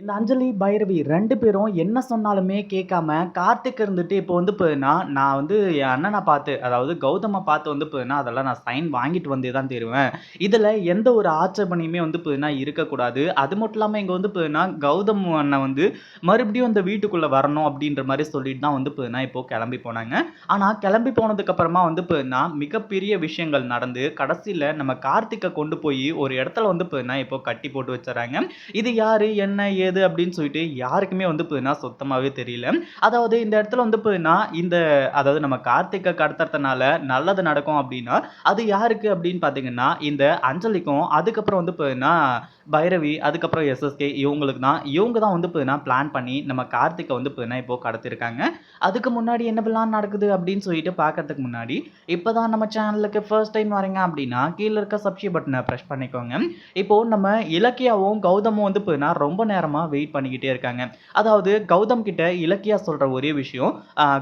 இந்த அஞ்சலி பைரவி ரெண்டு பேரும் என்ன சொன்னாலுமே கேட்காம கார்த்திக் இருந்துட்டு இப்போ வந்து போதுன்னா நான் வந்து என் அண்ணனை பார்த்து அதாவது கௌதமை பார்த்து வந்து போதுன்னா அதெல்லாம் நான் சைன் வாங்கிட்டு வந்தே தான் தருவேன். இதில் எந்த ஒரு ஆட்சேபனையுமே வந்து போதுன்னா இருக்கக்கூடாது. அது மட்டும் இல்லாமல் இங்கே வந்து போதுன்னா கௌதம் அண்ணன் வந்து மறுபடியும் இந்த வீட்டுக்குள்ளே வரணும் அப்படின்ற மாதிரி சொல்லிட்டு தான் வந்து போதுன்னா இப்போ கிளம்பி போனாங்க. ஆனால் கிளம்பி போனதுக்கப்புறமா வந்து போதுன்னா மிகப்பெரிய விஷயங்கள் நடந்து கடைசியில் நம்ம கார்த்திக்கை கொண்டு போய் ஒரு இடத்துல வந்து போதுன்னா இப்போ கட்டி போட்டு வச்சுறாங்க இது யார் என்ன எது அப்படின்னு சொல்லிட்டு யாருக்குமே வந்து பார்த்தீங்கன்னா சுத்தமாகவே தெரியல. அதாவது இந்த இடத்துல வந்து பார்த்தீங்கன்னா இந்த அதாவது நம்ம கார்த்திகை கடத்துறதுனால நல்லது நடக்கும் அப்படின்னா அது யாருக்கு அப்படின்னு பார்த்தீங்கன்னா இந்த அஞ்சலிக்கும் அதுக்கப்புறம் வந்து பார்த்தீங்கன்னா பைரவி அதுக்கப்புறம் எஸ்எஸ்கே இவங்களுக்கு தான் இவங்க தான் வந்து பார்த்தீங்கன்னா பிளான் பண்ணி நம்ம கார்த்திகை வந்து பார்த்தீங்கன்னா இப்போது கடத்திருக்காங்க. அதுக்கு முன்னாடி என்ன பிளான் நடக்குது அப்படின்னு சொல்லிட்டு பார்க்கறதுக்கு முன்னாடி இப்போ தான் நம்ம சேனலுக்கு ஃபர்ஸ்ட் டைம் வரீங்க அப்படின்னா கீழே இருக்க சப்ஸ்கிரைப் பட்டனை ப்ரெஸ் பண்ணிக்கோங்க. இப்போ நம்ம இலக்கியாவும் கௌதமும் வந்து பார்த்தீங்கன்னா ரொம்ப நேரமாக வெயிட் பண்ணிக்கிட்டே இருக்காங்க. அதாவது கௌதம் கிட்ட இலக்கியா சொல்கிற ஒரே விஷயம்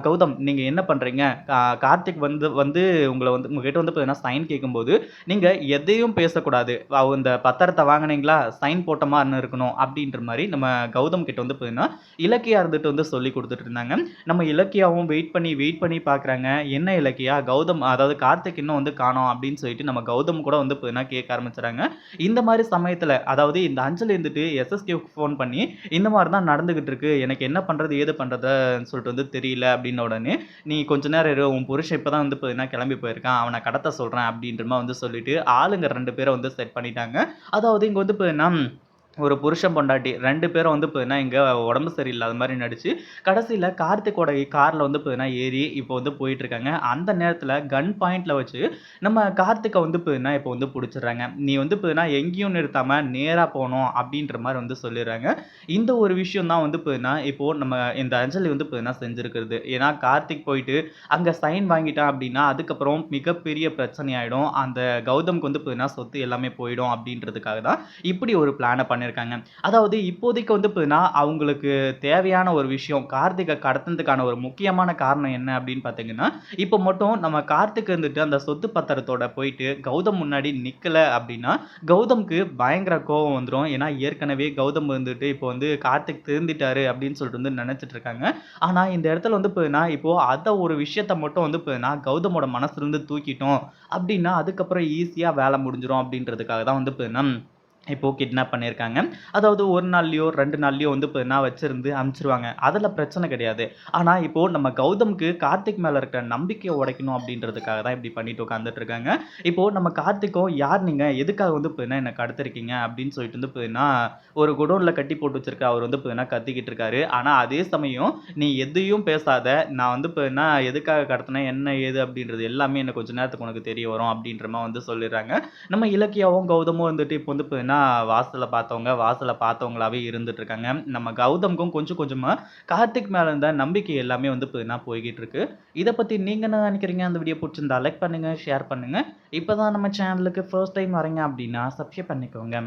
கௌதம் நீங்கள் என்ன பண்ணுறீங்க கார்த்திக் வந்து வந்து உங்களை வந்து உங்ககிட்ட வந்து பார்த்தீங்கன்னா சைன் கேட்கும்போது நீங்கள் எதையும் பேசக்கூடாது. இந்த பத்திரத்தை வாங்கினீங்களா? சைன் போட்ட மாதிரி இருக்கணும் அப்படின்ற மாதிரி நம்ம கௌதம் கிட்ட வந்து பார்த்தீங்கன்னா இலக்கியா இருந்துட்டு வந்து சொல்லி கொடுத்துட்டு இருந்தாங்க. நம்ம இலக்கியாவும் வெயிட் பண்ணி வெயிட் பண்ணி பார்க்குறாங்க என்ன இலக்கியா? கௌதம் அதாவது கார்த்திக் இன்னும் வந்து காணோம் அப்படின்னு சொல்லிட்டு நம்ம கௌதம் கூட வந்து பார்த்தீங்கன்னா கேட்க ஆரம்பிச்சுறாங்க. இந்த மாதிரி சமயத்தில் அதாவது இந்த அஞ்சல் இருந்துட்டு எஸ்எஸ்கேவுக்கு ஃபோன் பண்ணி இந்த மாதிரி தான் நடந்துகிட்டு இருக்கு. எனக்கு என்ன பண்ணுறது ஏது பண்ணுறதுன்னு சொல்லிட்டு வந்து தெரியல அப்படின்ன உடனே நீ கொஞ்ச நேரம் இரு. உன் புருஷன் இப்போ தான் வந்து பார்த்தீங்கன்னா கிளம்பி போயிருக்கான். அவனை கடத்த சொல்கிறேன் அப்படின்ற மாதிரி வந்து சொல்லிட்டு ஆளுங்க ரெண்டு பேரை வந்து செட் பண்ணிட்டாங்க. அதாவது இங்கே வந்து பார்த்தீங்கன்னா ஒரு புருஷன் பொண்டாட்டி ரெண்டு பேரும் வந்து பார்த்தீங்கன்னா இங்கே உடம்பு சரியில்லாத மாதிரி நடிச்சு கடைசியில் கார்த்திகோட காரில் வந்து பார்த்தீங்கன்னா ஏறி இப்போ வந்து போயிட்டுருக்காங்க. அந்த நேரத்தில் கன் பாயிண்டில் வச்சு நம்ம கார்த்திகை வந்து பார்த்தீங்கன்னா இப்போ வந்து பிடிச்சிடுறாங்க. நீ வந்து பார்த்தீங்கன்னா எங்கேயும் நிறுத்தாமல் நேராக போகணும் அப்படின்ற மாதிரி வந்து சொல்லிடுறாங்க. இந்த ஒரு விஷயம் தான் வந்து பார்த்தீங்கன்னா இப்போது நம்ம இந்த அஞ்சலி வந்து பார்த்தீங்கன்னா செஞ்சுருக்கிறது. ஏன்னா கார்த்திக் போயிட்டு அங்கே சைன் வாங்கிட்டான் அப்படின்னா அதுக்கப்புறம் மிகப்பெரிய பிரச்சனை ஆகிடும் அந்த கௌதம்க்கு வந்து பார்த்தீங்கன்னா சொத்து எல்லாமே போயிடும் அப்படின்றதுக்காக தான் இப்படி ஒரு பிளானை பண்ணியிருக்காங்க. அதாவது இப்போதைக்கு வந்து பார்த்தீங்கன்னா அவங்களுக்கு தேவையான ஒரு விஷயம் கார்த்திகை கடத்தினதுக்கான ஒரு முக்கியமான காரணம் என்ன அப்படின்னு பார்த்தீங்கன்னா இப்போ மட்டும் நம்ம கார்த்திக் இருந்துட்டு அந்த சொத்து பத்திரத்தோட போயிட்டு கௌதம் முன்னாடி நிற்கலை அப்படின்னா கௌதம்க்கு பயங்கர கோபம் வந்துடும் ஏன்னா ஏற்கனவே கௌதம் வந்துட்டு இப்போ வந்து கார்த்திக் திருந்திட்டாரு அப்படின்னு சொல்லிட்டு வந்து நினச்சிட்டு இருக்காங்க. ஆனால் இந்த இடத்துல வந்து பார்த்தீங்கன்னா இப்போ அதை ஒரு விஷயத்த மட்டும் வந்து பார்த்தீங்கன்னா கௌதமோட மனசுலேருந்து தூக்கிட்டோம் அப்படின்னா அதுக்கப்புறம் ஈஸியாக வேலை முடிஞ்சிடும் அப்படின்றதுக்காக தான் வந்து பார்த்தீங்கன்னா இப்போ கிட்னாப் பண்ணியிருக்காங்க. அதாவது ஒரு நாள்லையோ ரெண்டு நாள்லையோ வந்து இப்போ என்ன வச்சுருந்து அனுப்பிச்சிருவாங்க அதில் பிரச்சனை கிடையாது. ஆனால் இப்போது நம்ம கௌதம்க்கு கார்த்திக் மேலே இருக்கிற நம்பிக்கையை உடைக்கணும் அப்படின்றதுக்காக தான் இப்படி பண்ணிட்டு உட்காந்துட்டு இருக்காங்க. நம்ம கார்த்திக்கும் யார் நீங்கள் எதுக்காக வந்து இப்போ என்ன எனக்கு கடத்திருக்கீங்க அப்படின்னு சொல்லிட்டு வந்து இப்போ என்ன ஒரு குடோனில் கட்டி போட்டு வச்சிருக்க அவர் வந்து இப்போ என்ன கத்திக்கிட்டு இருக்காரு. ஆனால் அதே சமயம் நீ எதையும் பேசாத. நான் வந்து இப்போ என்ன எதுக்காக கடத்தினேன் என்ன ஏது அப்படின்றது எல்லாமே எனக்கு கொஞ்ச நேரத்துக்கு உனக்கு தெரிய வரும் அப்படின்ற மாதிரி வந்து சொல்லிடுறாங்க. நம்ம இலக்கியாவும் கௌதமும் வந்துட்டு இப்போ வந்து இப்போ என்ன வாசலை பார்த்தவங்க வாசலை பார்த்தவங்களாவே இருந்துட்டு இருக்காங்க நம்ம கௌதம்க்கும் கொஞ்சம் கொஞ்சமாக கார்த்திக் மேலே இருந்த நம்பிக்கை எல்லாமே வந்து இப்போ போய்கிட்டு இருக்கு இதை பற்றி நீங்கள் என்ன நினைக்கிறீங்க? அந்த வீடியோ பிடிச்சிருந்தா லைக் பண்ணுங்கள் ஷேர் பண்ணுங்கள் இப்போ தான் நம்ம சேனலுக்கு ஃபர்ஸ்ட் டைம் வரீங்க அப்படின்னா சப்ஸ்கிரைப் பண்ணிக்கோங்க.